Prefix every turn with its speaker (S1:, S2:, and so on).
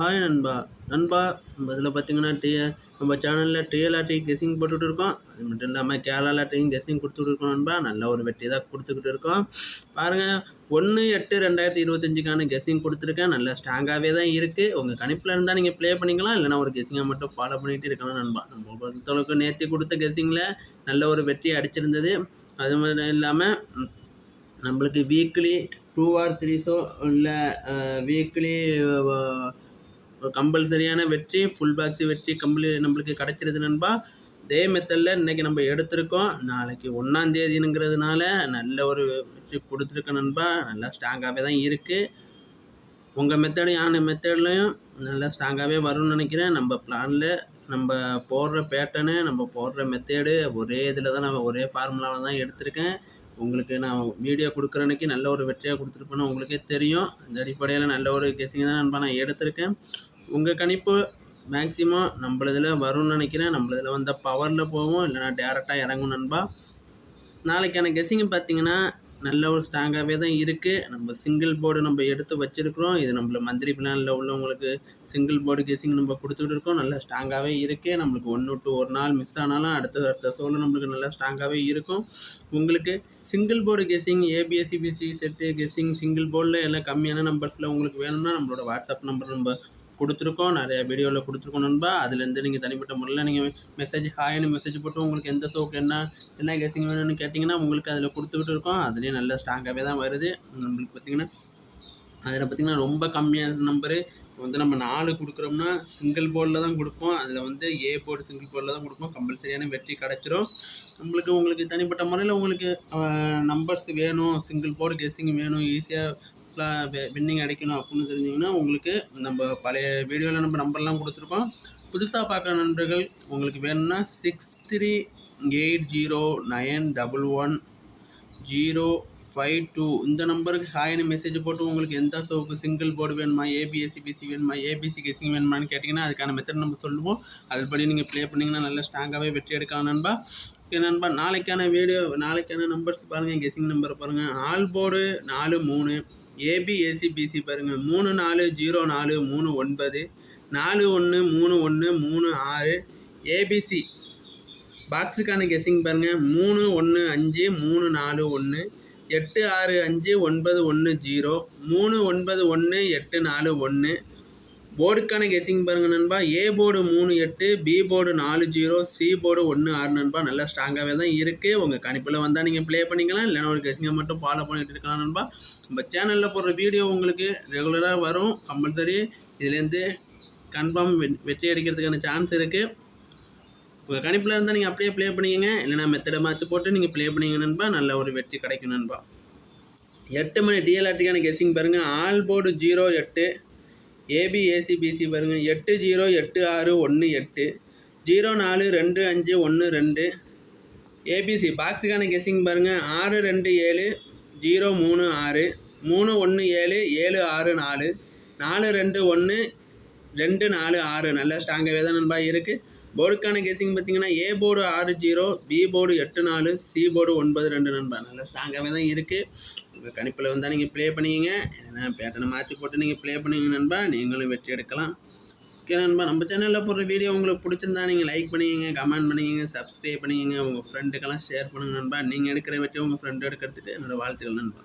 S1: Hi நண்பா. நண்பா நம்ம இதில் பார்த்தீங்கன்னா டீ நம்ம சேனலில் டிஎல்ஆர்டி கெஸிங் போட்டுட்டு இருக்கோம். அது மட்டும் இல்லாமல் கேரளாட்டையும் கெஸிங் கொடுத்துட்டு இருக்கோம் நண்பா. நல்ல ஒரு வெட்டி தான் கொடுத்துக்கிட்டு இருக்கோம். பாருங்கள் ஒன்று எட்டு ரெண்டாயிரத்தி இருபத்தஞ்சுக்கான கெஸிங் கொடுத்துருக்கேன். நல்ல ஸ்ட்ராங்காகவே தான் இருக்குது உங்கள் கணிப்பில் இருந்தால் நீங்கள் ப்ளே பண்ணிக்கலாம். இல்லைனா ஒரு கெஸிங்கை மட்டும் ஃபாலோ பண்ணிகிட்டு இருக்கலாம் நண்பா. நம்ம பொறுத்தளவுக்கு நேற்று கொடுத்த கெஸிங்கில் நல்ல ஒரு வெற்றி அடிச்சிருந்தது. அது மட்டும் இல்லாமல் நம்மளுக்கு weekly two or three show இல்லை வீக்லி கம்பல்சரியான வெற்றி ஃபுல் பாக்ஸு வெற்றி கம்பளி நம்மளுக்கு கிடச்சிருது நண்பா. இதே மெத்தடில் இன்றைக்கி நம்ம எடுத்திருக்கோம். நாளைக்கு ஒன்றாந்தேதினுங்கிறதுனால நல்ல ஒரு வெற்றி கொடுத்துருக்க நண்பா. நல்லா ஸ்ட்ராங்காகவே தான் இருக்குது உங்கள் மெத்தடு யானை மெத்தட்லையும் நல்லா ஸ்ட்ராங்காகவே வரும்னு நினைக்கிறேன். நம்ம பிளானில் நம்ம போடுற பேட்டர்னு நம்ம போடுற மெத்தேடு ஒரே இதில் தான் நான் ஒரே ஃபார்முலாவில் தான் எடுத்திருக்கேன். உங்களுக்கு நான் வீடியோ கொடுக்குற அன்றைக்கி நல்ல ஒரு வெற்றியாக கொடுத்துருப்பேன்னு உங்களுக்கே தெரியும். இந்த அடிப்படையில் நல்ல ஒரு கெஸிங் தான் நண்பா நான் எடுத்திருக்கேன். உங்கள் கணிப்பு மேக்ஸிமம் நம்மளதில் வரும்னு நினைக்கிறேன். நம்மளதில் வந்த பவரில் போவோம் இல்லைனா டேரெக்டாக இறங்கும் நண்பா. நாளைக்கான கெஸிங் பார்த்தீங்கன்னா நல்ல ஒரு ஸ்ட்ராங்காகவே தான் இருக்குது நம்ம சிங்கிள் போர்டு நம்ம எடுத்து வச்சுருக்குறோம். இது நம்மள மந்திரி பிளானில் உள்ளவங்களுக்கு சிங்கிள் போர்டு கெஸிங் நம்ம கொடுத்துட்டு இருக்கோம். நல்லா ஸ்ட்ராங்காகவே இருக்குது நம்மளுக்கு ஒன்று டு ஒரு நாள் மிஸ் ஆனாலும் அடுத்த அடுத்த சோழ நம்மளுக்கு நல்லா ஸ்ட்ராங்காகவே இருக்கும். உங்களுக்கு single board guessing ஏபிஎஸ்சிபிசி set guessing single போர்டில் எல்லாம் கம்மியான நம்பர்ஸில் உங்களுக்கு வேணும்னா நம்மளோட வாட்ஸ்அப் நம்பர் நம்ம கொடுத்துருக்கோம் நிறைய வீடியோவில் கொடுத்துருக்கோம் நண்பா. அதுலேருந்து நீங்கள் தனிப்பட்ட முறையில் நீங்கள் மெசேஜ் ஹாய்னு மெசேஜ் போட்டு உங்களுக்கு எந்த சோக்கு என்ன என்ன கேசிங் வேணும்னு கேட்டிங்கன்னா உங்களுக்கு அதில் கொடுத்துக்கிட்டு இருக்கோம். அதுலேயும் நல்ல ஸ்ட்ராங்காகவே தான் வருது. நம்மளுக்கு பார்த்திங்கன்னா அதில் பார்த்திங்கன்னா ரொம்ப கம்மியான நம்பரு வந்து நம்ம நாலு கொடுக்குறோம்னா சிங்கிள் போர்டில் தான் கொடுப்போம். அதில் வந்து ஏ போர்டு சிங்கிள் போர்டில் தான் கொடுப்போம். கம்பல்சரியான வெற்றி கிடச்சிரும். நம்மளுக்கு உங்களுக்கு தனிப்பட்ட முறையில் உங்களுக்கு நம்பர்ஸ் வேணும் சிங்கிள் போர்டு கெஸிங் வேணும் ஈஸியாக வின்னிங் அடிக்கணும் அப்படின்னு தெரிஞ்சிங்கன்னா உங்களுக்கு நம்ம பழைய வீடியோவில் நம்ம நம்பர்லாம் கொடுத்துருக்கோம். புதுசாக பார்க்குற நண்பர்கள் உங்களுக்கு வேணும்னா six three eight zero nine double one zero five two இந்த நம்பருக்கு ஹாய்னு மெசேஜ் போட்டு உங்களுக்கு எந்த சோப்பு சிங்கிள் போர்டு வேணுமா ஏபிஎஸ்சிபிசி வேணுமா ஏபிசி கெஸிங் வேணுமான்னு கேட்டிங்கன்னா அதுக்கான மெத்தட் நம்ம சொல்லுவோம். அதுபடி நீங்கள் ப்ளே பண்ணிங்கன்னா நல்லா ஸ்ட்ராங்காகவே வெற்றி எடுக்கலாம் நண்பா. ஓகே நண்பா நாளைக்கான வீடியோ நாளைக்கான நம்பர்ஸ் பாருங்கள் கெசிங் நம்பர் பாருங்கள் ஆல் போர்டு நாலு மூணு. ஏபி ஏசி பிசி பாருங்கள் மூணு நாலு ஜீரோ நாலு மூணு ஒன்பது நாலு ஒன்று மூணு ஒன்று மூணு ஆறு. ஏபிசி பாக்ஸுக்கான கெஸ்ஸிங் பாருங்கள் மூணு ஒன்று அஞ்சு மூணு நாலு ஒன்று எட்டு ஆறு அஞ்சு ஒன்பது ஒன்று ஜீரோ மூணு ஒன்பது ஒன்று எட்டு நாலு ஒன்று போர்டுக்கான கெஸிங் பாருங்கள் நண்பா. ஏ போர்டு மூணு எட்டு பி போர்டு நாலு ஜீரோ சி போர்டு ஒன்று ஆறு நண்பா. நல்லா ஸ்ட்ராங்காகவே தான் இருக்குது உங்கள் கணிப்பில் வந்தால் நீங்கள் ப்ளே பண்ணிக்கலாம். இல்லைனா ஒரு கெஸிங்கை மட்டும் ஃபாலோ பண்ணிட்டு இருக்கலாம் நண்பா. நம்ம சேனலில் போடுற வீடியோ உங்களுக்கு ரெகுலராக வரும். கம்பல்சரி இதுலேருந்து கன்ஃபார்ம் வெற்றி அடிக்கிறதுக்கான சான்ஸ் இருக்குது உங்கள் கணிப்பில் இருந்தால் நீங்கள் அப்படியே ப்ளே பண்ணிக்கங்க. இல்லைனா மெத்தடை மாற்றி போட்டு நீங்கள் ப்ளே பண்ணிங்க நண்பா. நல்ல ஒரு வெற்றி கிடைக்கும் நண்பா. எட்டு மணி டிஎல்ஆர்டிக்கான கெஸிங் பாருங்கள் ஆல் போர்டு ஜீரோ எட்டு. ஏபிஏசிபிசி பாருங்கள் எட்டு ஜீரோ எட்டு ஆறு ஒன்று எட்டு. ஜீரோ நாலு ரெண்டு அஞ்சு ஒன்று ரெண்டு. ஏபிசி பாக்ஸுக்கான கெஸ்ஸிங் பாருங்கள் ஆறு ரெண்டு ஏழு ஜீரோ மூணு ஆறு. மூணு ஒன்று ஏழு ஏழு ஆறு நாலு. நாலு ரெண்டு ஒன்று ரெண்டு நாலு ஆறு. நல்ல ஸ்ட்ராங்காகவே தான் நண்பா இருக்குது போர்டுக்கான கெஸிங் பார்த்தீங்கன்னா ஏ போர்டு ஆறு ஜீரோ பி போர்டு எட்டு நாலு சி போர்டு ஒன்பது ரெண்டு நண்பா. நல்ல ஸ்ட்ராங்காகவே தான் இருக்குது உங்கள் கணிப்பில் வந்தால் நீங்கள் ப்ளே பண்ணிக்கிங்க ஏன்னா பேட்டனை மாற்றி போட்டு நீங்கள் ப்ளே பண்ணிங்க நண்பா. நீங்களும் வெற்றி எடுக்கலாம். ஓகே நண்பா நம்ம சேனலில் போடுற வீடியோ உங்களுக்கு பிடிச்சிருந்தா நீங்கள் லைக் பண்ணிக்கிங்க கமெண்ட் பண்ணிக்கிங்க சப்ஸ்கிரைப் பண்ணிக்கிங்க உங்கள் ஃப்ரெண்டுக்கெல்லாம் ஷேர் பண்ணுங்கள் நண்பா. நீங்கள் எடுக்கிற வெற்றி உங்கள் ஃப்ரெண்டு எடுக்கிறதுக்கு என்னோடய வாழ்த்துக்கள் நண்பா.